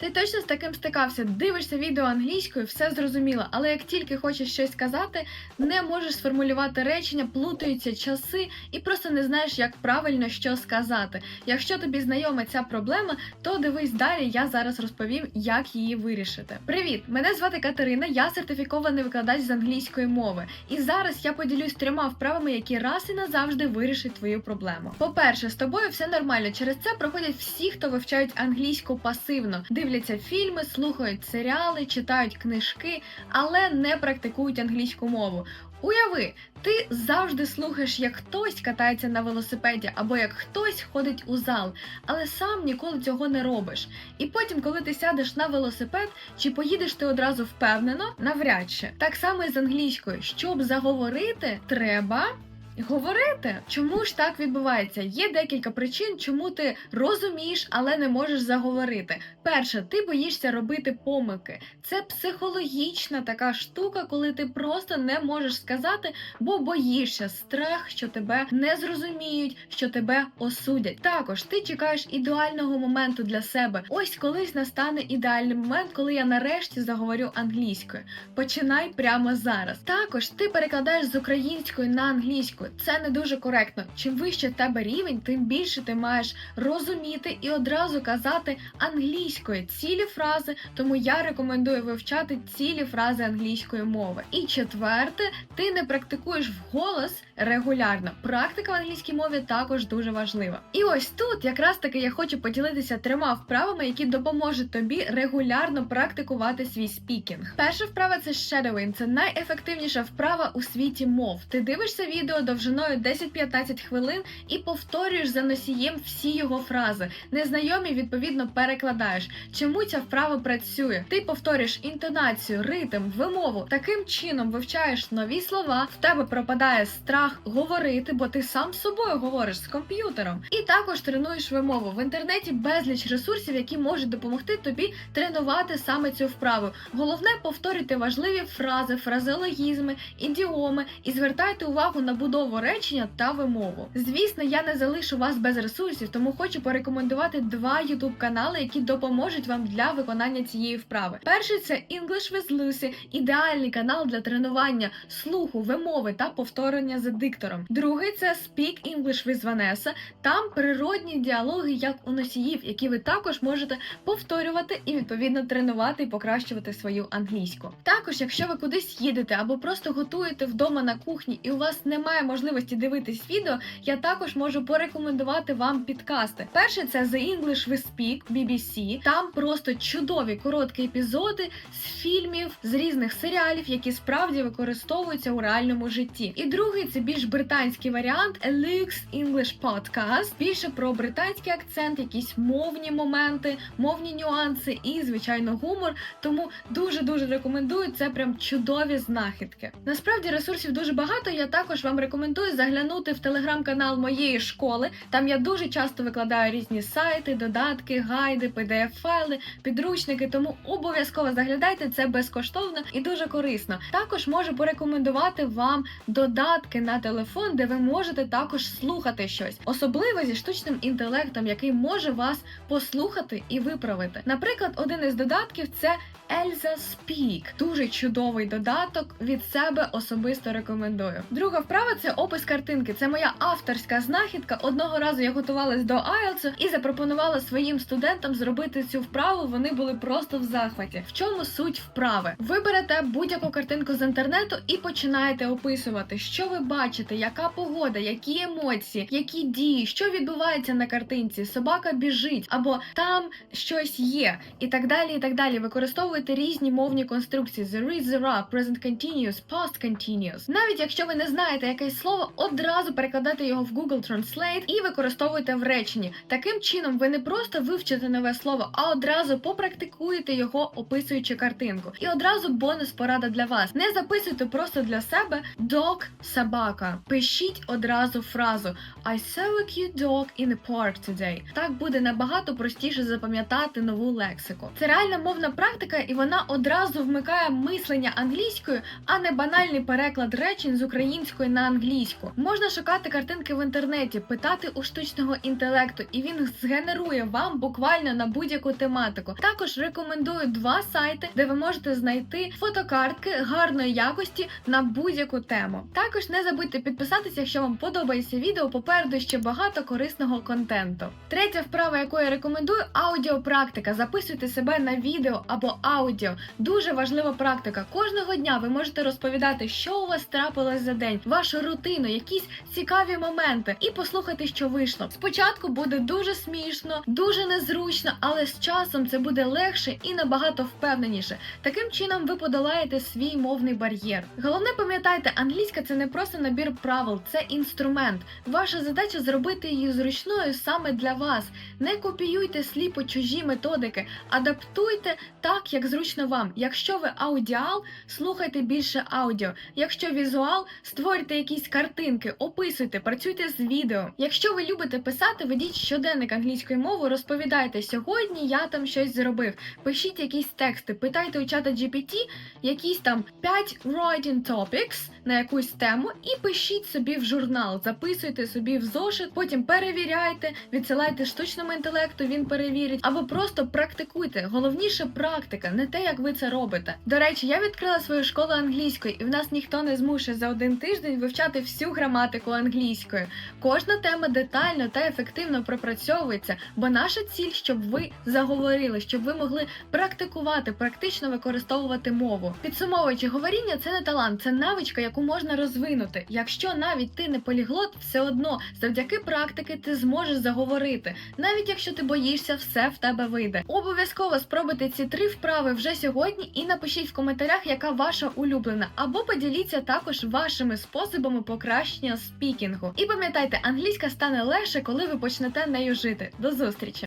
Ти точно з таким стикався? Дивишся відео англійською, все зрозуміло, але як тільки хочеш щось сказати, не можеш сформулювати речення, плутаються часи і просто не знаєш, як правильно що сказати. Якщо тобі знайома ця проблема, то дивись далі, я зараз розповім, як її вирішити. Привіт! Мене звати Катерина, я сертифікований викладач з англійської мови. І зараз я поділюсь трьома вправами, які раз і назавжди вирішать твою проблему. По-перше, з тобою все нормально. Через це проходять всі, хто вивчають англійську пасивно, дивляться фільми, слухають серіали, читають книжки, але не практикують англійську мову. Уяви, ти завжди слухаєш, як хтось катається на велосипеді або як хтось ходить у зал, але сам ніколи цього не робиш. І потім, коли ти сядеш на велосипед, чи поїдеш ти одразу впевнено, навряд чи. Так само і з англійською. Щоб заговорити, треба. Говорити, чому ж так відбувається? Є декілька причин, чому ти розумієш, але не можеш заговорити. Перше, ти боїшся робити помилки. Це психологічна така штука, коли ти просто не можеш сказати, бо боїшся страх, що тебе не зрозуміють, що тебе осудять. Також ти чекаєш ідеального моменту для себе. Ось колись настане ідеальний момент, коли я нарешті заговорю англійською. Починай прямо зараз. Також ти перекладаєш з української на англійську. Це не дуже коректно. Чим вище в тебе рівень, тим більше ти маєш розуміти і одразу казати англійською цілі фрази. Тому я рекомендую вивчати цілі фрази англійської мови. І четверте, ти не практикуєш вголос регулярно. Практика в англійській мові також дуже важлива. І ось тут якраз таки я хочу поділитися трьома вправами, які допоможуть тобі регулярно практикувати свій спікінг. Перша вправа це shadowing. Це найефективніша вправа у світі мов. Ти дивишся відео довжиною 10-15 хвилин і повторюєш за носієм всі його фрази. Незнайомі відповідно перекладаєш. Чому ця вправа працює? Ти повторюєш інтонацію, ритм, вимову. Таким чином вивчаєш нові слова. В тебе пропадає страх говорити, бо ти сам з собою говориш з комп'ютером. І також тренуєш вимову. В інтернеті безліч ресурсів, які можуть допомогти тобі тренувати саме цю вправу. Головне повторюйте важливі фрази, фразеологізми, ідіоми і звертайте увагу на будову речення та вимову. Звісно, я не залишу вас без ресурсів, тому хочу порекомендувати два youtube канали, які допоможуть вам для виконання цієї вправи. Перший це English with Lucy, ідеальний канал для тренування слуху, вимови та повторення за диктором. Другий це Speak English with Vanessa. Там природні діалоги, як у носіїв, які ви також можете повторювати і відповідно тренувати і покращувати свою англійську. Також, якщо ви кудись їдете або просто готуєте вдома на кухні і у вас немає можливості дивитись відео, я також можу порекомендувати вам підкасти. Перший це The English We Speak BBC. Там просто чудові короткі епізоди з фільмів, з різних серіалів, які справді використовуються у реальному житті. І другий це більш британський варіант Elix English Podcast. Більше про британський акцент, якісь мовні моменти, мовні нюанси і, звичайно, гумор. Тому дуже дуже рекомендую це прям чудові знахідки. Насправді ресурсів дуже багато. Я також вам рекомендую заглянути в телеграм-канал моєї школи. Там я дуже часто викладаю різні сайти, додатки, гайди, pdf файли підручники. Тому обов'язково заглядайте це безкоштовно і дуже корисно. Також можу порекомендувати вам додатки на телефон, де ви можете також слухати щось, особливо зі штучним інтелектом, який може вас послухати і виправити. Наприклад, один із додатків це Elza Speak. Дуже чудовий додаток від себе особисто рекомендую. Друга вправа це опис картинки. Це моя авторська знахідка. Одного разу я готувалась до IELTS і запропонувала своїм студентам зробити цю вправу. Вони були просто в захваті. В чому суть вправи? Ви берете будь-яку картинку з інтернету і починаєте описувати, що ви бачите, яка погода, які емоції, які дії, що відбувається на картинці. Собака біжить, або там щось є, і так далі. І так далі. Використовуєте різні мовні конструкції: the is, the are, present continuous, past continuous. Навіть якщо ви не знаєте якесь слово, одразу перекладайте його в Google Translate і використовуйте в реченні. Таким чином, ви не просто вивчите нове слово, а одразу попрактикуєте його, описуючи картинку. І одразу бонус порада для вас: не записуйте просто для себе dog, собака. Собака. Пишіть одразу фразу I saw a cute dog in the park today. Так буде набагато простіше запам'ятати нову лексику. Це реальна мовна практика, і вона одразу вмикає мислення англійською, а не банальний переклад речень з української на англійську. Можна шукати картинки в інтернеті, питати у штучного інтелекту, і він згенерує вам буквально на будь-яку тематику. Також рекомендую два сайти, де ви можете знайти фотокартки гарної якості на будь-яку тему. Також не забудьте підписатися, якщо вам подобається відео. Попереду ще багато корисного контенту. Третя вправа, яку я рекомендую, аудіопрактика. Записуйте себе на відео або аудіо. Дуже важлива практика. Кожного дня ви можете розповідати, що у вас трапилось за день, вашу рутину, якісь цікаві моменти, і послухати, що вийшло. Спочатку буде дуже смішно, дуже незручно, але з часом це буде легше і набагато впевненіше. Таким чином ви подолаєте свій мовний бар'єр. Головне пам'ятайте, англійська це не просто набір правил, це інструмент. Ваша задача зробити її зручною саме для вас. Не копіюйте сліпо чужі методики, адаптуйте так, як зручно вам. Якщо ви аудіал, слухайте більше аудіо. Якщо візуал, створюйте якісь картинки, описуйте, працюйте з відео. Якщо ви любите писати, ведіть щоденник англійської мови, розповідайте сьогодні. Я там щось зробив. Пишіть якісь тексти, питайте у чата GPT якісь там 5 writing topics на якусь тему і пишіть собі в журнал, записуйте собі в зошит, потім перевіряйте, відсилайте штучному інтелекту, він перевірить, або просто практикуйте. Головніше практика, не те, як ви це робите. До речі, я відкрила свою школу англійської, і в нас ніхто не змушує за один тиждень вивчати всю граматику англійської. Кожна тема детально та ефективно пропрацьовується, бо наша ціль, щоб ви заговорили, щоб ви могли практикувати, практично використовувати мову. Підсумовуючи, говоріння це не талант, це навичка, яку можна розвинути. Якщо навіть ти не поліглот, все одно завдяки практики ти зможеш заговорити. Навіть якщо ти боїшся, все в тебе вийде. Обов'язково спробуйте ці три вправи вже сьогодні і напишіть в коментарях, яка ваша улюблена, або поділіться також вашими способами покращення спікінгу. І пам'ятайте, англійська стане легше, коли ви почнете нею жити. До зустрічі!